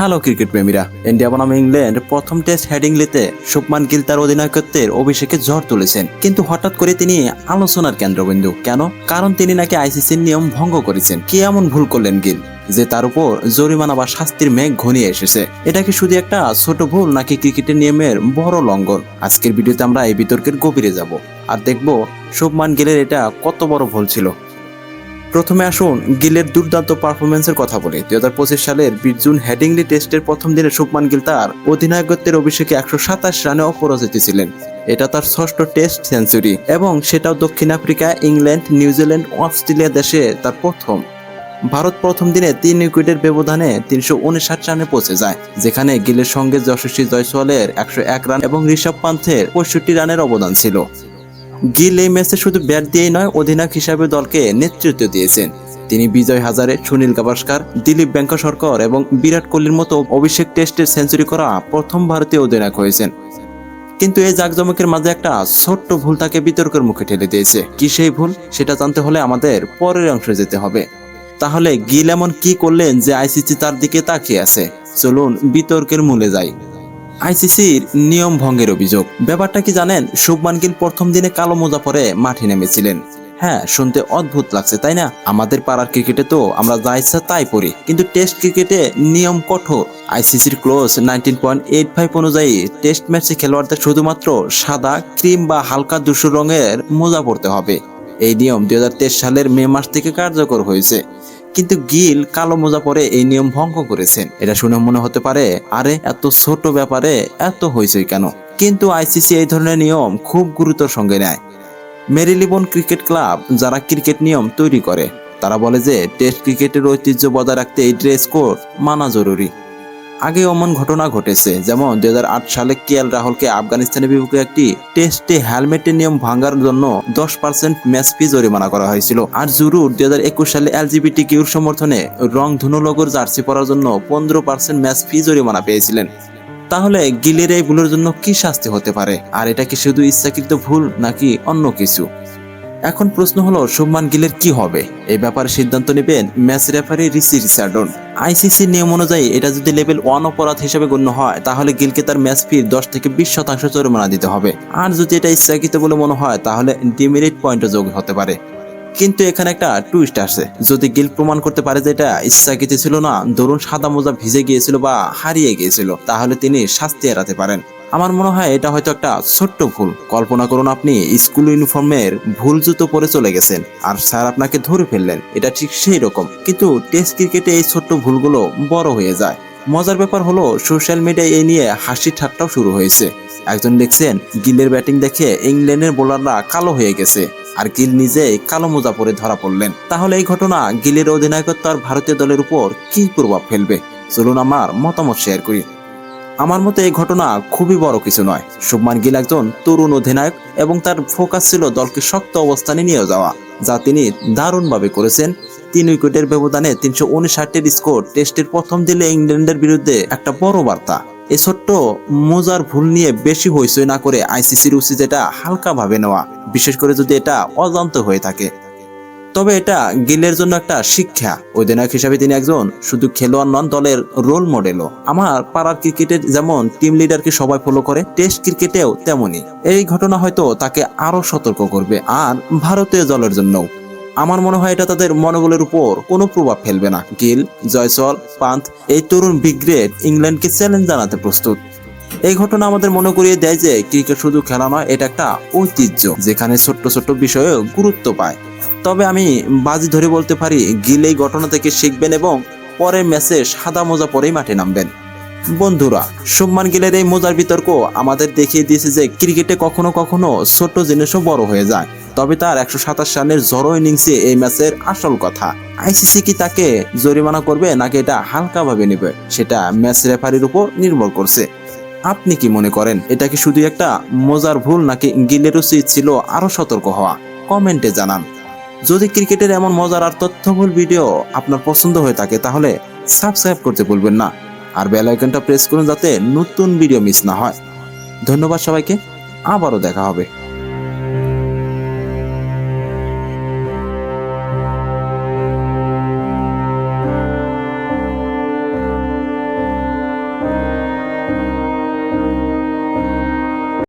Hello cricket প্রেমীরা। India বনাম England প্রথম টেস্ট হেডিংলিতে শুভমান গিল তার অধিনায়কত্বের অভিষেকে ঝড় তুলেছেন। কিন্তু হঠাৎ করে তিনি আলোচনার কেন্দ্রবিন্দু। কেন? কারণ তিনি নাকি আইসিসির নিয়ম ভঙ্গ করেছেন। কি এমন ভুল করলেন গিল? যে তার উপর জরিমানা বা শাস্তির মেঘ ঘনিয়ে এসেছে। এটা কি শুধু একটা ছোট ভুল নাকি ক্রিকেটের নিয়মের বড় লঙ্ঘন? আজকের ভিডিওতে আমরা এই বিতর্কের গভীরে যাব। আর দেখব শুভমান গিলের এটা কত বড় ভুল ছিল। প্রথমে আসুন গিলের দুর্দান্ত পারফরমেন্সের কথা বলি। দুই হাজার পঁচিশ সালের বিশ জুন হেডিংলি টেস্টের প্রথম দিনে শুভমান গিল তার অধিনায়কত্বের অভিষেকে একশো সাতাশ রানে অপরাজিত ছিলেন। এটা তার ষষ্ঠ টেস্ট সেঞ্চুরি এবং সেটাও দক্ষিণ আফ্রিকা, ইংল্যান্ড, নিউজিল্যান্ড, অস্ট্রেলিয়া দেশে তার প্রথম। ভারত প্রথম দিনে তিন উইকেটের ব্যবধানে তিনশো উনষাট রানে পৌঁছে যায়, যেখানে গিলের সঙ্গে যশস্বী জয়সওয়ালের একশো এক রান এবং ঋষভ পান্থের পঁয়ষট্টি রানের অবদান ছিল। গিল এই ম্যাচে শুধু ব্যাট দিয়েই নয়, অধিনায়ক হিসাবে দলকে নেতৃত্ব দিয়েছেন। তিনি বিজয় হাজারে, সুনীল গাভাস্কার, দিলীপ ব্যাঙ্কসরকর এবং বিরাট কোহলির মতো অভিষেক টেস্টের সেঞ্চুরি করা প্রথম ভারতীয় অধিনায়ক হয়েছেন। কিন্তু এই জাকজমকের মাঝে একটা ছোট্ট ভুল তাকে বিতর্কের মুখে ঠেলে দিয়েছে। কি সেই ভুল? সেটা জানতে হলে আমাদের পরের অংশে যেতে হবে। তাহলে গিল এমন কি করলেন যে আইসিসি তার দিকে তাকিয়ে আছে? চলুন বিতর্কের মূলে যাই। আইসিসির নিয়ম ভঙ্গের অভিযোগ। ব্যাপারটা কি জানেন? শুভমান গিল প্রথম দিনে কালো মোজা পরে মাঠে নেমেছিলেন। হ্যাঁ শুনতে অদ্ভুত লাগছে, তাই না? আমাদের পাড়ার ক্রিকেটে তো আমরা যা ইচ্ছা তাই পড়ি। কিন্তু টেস্ট ক্রিকেটে নিয়ম কঠোর। আইসিসির clause nineteen point eight five অনুযায়ী টেস্ট ম্যাচে খেলোয়াড়দের শুধুমাত্র সাদা ক্রিম বা হালকা ধূসর রঙের মোজা পড়তে হবে। এই নিয়ম দুই হাজার তেইশ সালের মে মাস থেকে কার্যকর হয়েছে। কিন্তু গিল কালো মোজা পরে এই নিয়ম ভঙ্গ করেছেন। এটা শুনে মনে হতে পারে, আরে এত ছোট ব্যাপারে এত হয়েছে কেন? কিন্তু আইসিসি এই ধরনের নিয়ম খুব গুরুত্বর সঙ্গে নেয়। মেরিলিবন ক্রিকেট ক্লাব, যারা ক্রিকেট নিয়ম তৈরি করে, তারা বলে যে টেস্ট ক্রিকেটের ঐতিহ্য বজায় রাখতে এই ড্রেস কোড মানা জরুরি। আগে অমন ঘটনা ঘটেছে, যেমন দুই সালে কে এল রাহুলকে আফগানিস্তানের বিপক্ষে একটি টেস্টে হেলমেটের নিয়ম ভাঙার জন্য দশ পার্সেন্ট ম্যাচ ফি জরিমানা করা হয়েছিল। আর জুরুর দুই হাজার একুশ সালে এলজিবিটি কিউর সমর্থনে রং ধনু লগোর জার্সি পরার জন্য পনেরো পার্সেন্ট ম্যাচ ফি জরিমানা পেয়েছিলেন। তাহলে গিলের এই ভুলের জন্য কি শাস্তি হতে পারে? আর এটা কি শুধু ইচ্ছাকৃত ভুল নাকি অন্য কিছু? এখন প্রশ্ন হলো, শুভমান গিলের কি হবে? এই ব্যাপারে সিদ্ধান্ত নেবেন match referee Richie Richardson. ICC নিয়ম অনুযায়ী এটা যদি লেভেল ওয়ান অপরাধ হিসেবে গণ্য হয়, তাহলে গিলকে তার ম্যাচ ফির দশ থেকে বিশ শতাংশ জরিমানা দিতে হবে। আর যদি এটা ইচ্ছাকৃত বলে মনে হয়, তাহলে ডিমেরিট পয়েন্টও যোগ হতে পারে। কিন্তু এখানে একটা টুইস্ট আছে যদি গিল প্রমাণ করতে পারে যে এটা ইচ্ছাকৃত ছিল না, ধরুন সাদা মোজা ভিজে গিয়েছিল বা হারিয়ে গিয়েছিল, তাহলে তিনি শাস্তি এড়াতে পারেন। আমার মনে হয় এটা হয়তো একটা ছোট্ট ভুল। কল্পনা করুন আপনি, স্কুল ইউনিফর্মের ভুল জুতো পরে চলে গেছেন আর স্যার আপনাকে ধরে ফেললেন। এটা ঠিক সেই রকম। কিন্তু টেস্ট ক্রিকেটে এই ছোট্ট ভুলগুলো বড় হয়ে যায়। মজার ব্যাপার হলো, সোশ্যাল মিডিয়ায় এই নিয়ে হাসি ঠাট্টাও শুরু হয়েছে। একজন লিখছেন গিলের ব্যাটিং দেখে ইংল্যান্ডের বোলাররা কালো হয়ে গেছে আর গিল নিজেই কালো মোজা পরে ধরা পড়লেন। তাহলে এই ঘটনা গিলের অধিনায়কত্ব আর ভারতীয় দলের উপর কি প্রভাব ফেলবে? চলুন আমার মতামত শেয়ার করি। আমার মতে এই ঘটনা খুবই বড় কিছু নয়। শুভমান গিল একজন তরুণ অধিনায়ক এবং তার ফোকাস ছিল দলকে শক্ত অবস্থানে নিয়ে যাওয়া, যা তিনি দারুণভাবে করেছেন। তিন উইকেটের ব্যবধানে তিনশো উনষাটের স্কোর টেস্টের প্রথম দিলে ইংল্যান্ডের বিরুদ্ধে একটা বড় বার্তা। এ ছোট্ট মোজার ভুল নিয়ে বেশি হইচই না করে আইসিসির উচিত এটা হালকাভাবে নেওয়া, বিশেষ করে যদি এটা অজান্ত হয়ে থাকে। তবে এটা গিলের জন্য একটা শিক্ষা। অধিনায়ক হিসাবে তিনি একজন শুধু খেলোয়াড় নন, দলের রোল মডেলও আমার পাড়ার ক্রিকেটের যেমন টিম লিডারকে সবাই ফলো করে টেস্ট ক্রিকেটেও তেমনই। এই ঘটনা হয়তো তাকে আরও সতর্ক করবে, আর ভারতীয় দলের জন্যও। আমার মনে হয় এটা তাদের মনোবলের উপর কোনো প্রভাব ফেলবে না। গিল জয়সল পান্থ, এই তরুণ বিগ্রেড ইংল্যান্ডকে চ্যালেঞ্জ জানাতে প্রস্তুত। এই ঘটনা আমাদের মনে করিয়ে দেয় যে ক্রিকেট শুধু খেলা নয়, এটা একটা ঐতিহ্য, যেখানে ছোট্ট ছোট্ট বিষয়েও গুরুত্ব পায়। তবে আমি বাজি ধরে বলতে পারি, গিল এই ঘটনা থেকে শিখবেন এবং পরের ম্যাচে সাদা মোজা পরেই মাঠে নামবেন। বন্ধুরা শুভমান গিলের এই মোজার বিতর্ক আমাদের দেখিয়ে দিয়েছে যে ক্রিকেটে কখনো কখনো ছোট্ট জিনিসও বড় হয়ে যায়। তবে তার একশো সাতাশ রানের জড়ো ইনিংসে এই ম্যাচের আসল কথা। আইসিসি কি তাকে জরিমানা করবে, নাকি এটা হালকাভাবে নেবে, সেটা ম্যাচ রেফারির উপর নির্ভর করছে। আপনি কি মনে করেন, এটা কি শুধু একটা মজার ভুল নাকি গিলের উচিত ছিল আরও সতর্ক হওয়া? কমেন্টে জানান। যদি ক্রিকেটের এমন মজার আর তথ্যবহুল ভিডিও আপনার পছন্দ হয়ে থাকে, তাহলে সাবস্ক্রাইব করতে ভুলবেন না। আর বেল আইকনটা প্রেস করুন যাতে নতুন ভিডিও মিস না হয়। ধন্যবাদ সবাইকে, আবারও দেখা হবে।